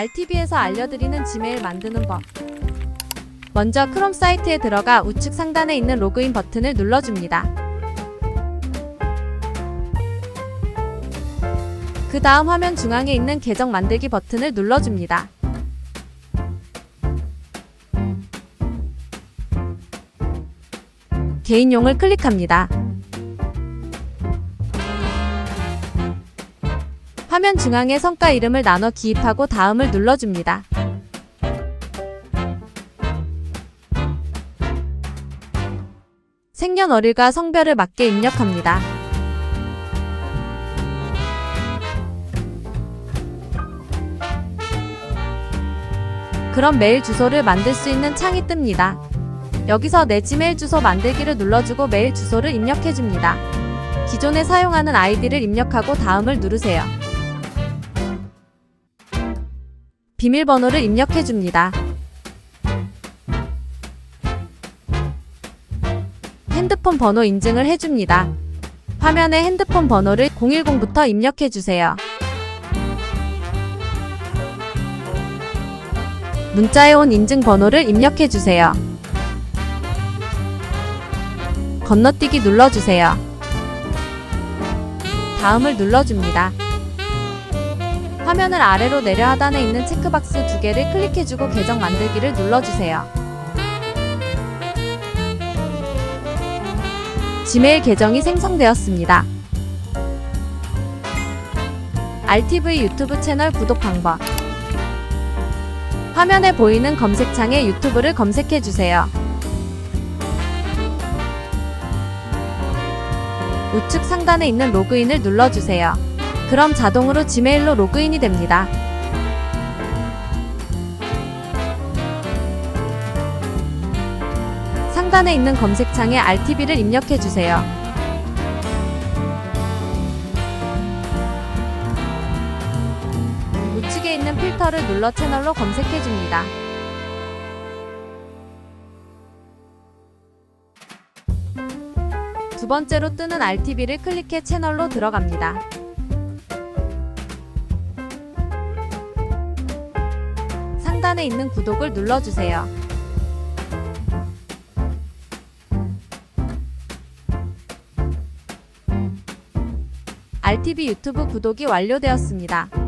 RTV에서 알려드리는 지메일 만드는 법. 먼저 크롬 사이트에 들어가 우측 상단에 있는 로그인 버튼을 눌러줍니다. 그 다음 화면 중앙에 있는 계정 만들기 버튼을 눌러줍니다. 개인용을 클릭합니다. 화면 중앙에 성과 이름을 나눠 기입하고 다음을 눌러줍니다. 생년월일과 성별을 맞게 입력합니다. 그럼 메일 주소를 만들 수 있는 창이 뜹니다. 여기서 내 지메일 주소 만들기를 눌러주고 메일 주소를 입력해줍니다. 기존에 사용하는 아이디를 입력하고 다음을 누르세요. 비밀번호를 입력해 줍니다. 핸드폰 번호 인증을 해줍니다. 화면에 핸드폰 번호를 010부터 입력해 주세요. 문자에 온 인증 번호를 입력해 주세요. 건너뛰기 눌러주세요. 다음을 눌러줍니다. 화면을 아래로 내려 하단에 있는 체크박스 두 개를 클릭해주고 계정 만들기를 눌러주세요. 지메일 계정이 생성되었습니다. RTV 유튜브 채널 구독 방법 화면에 보이는 검색창에 유튜브를 검색해주세요. 우측 상단에 있는 로그인을 눌러주세요. 그럼 자동으로 지메일로 로그인이 됩니다. 상단에 있는 검색창에 RTV를 입력해 주세요. 우측에 있는 필터를 눌러 채널로 검색해 줍니다. 두 번째로 뜨는 RTV를 클릭해 채널로 들어갑니다. 상단에 있는 구독을 눌러주세요. RTV 유튜브 구독이 완료되었습니다.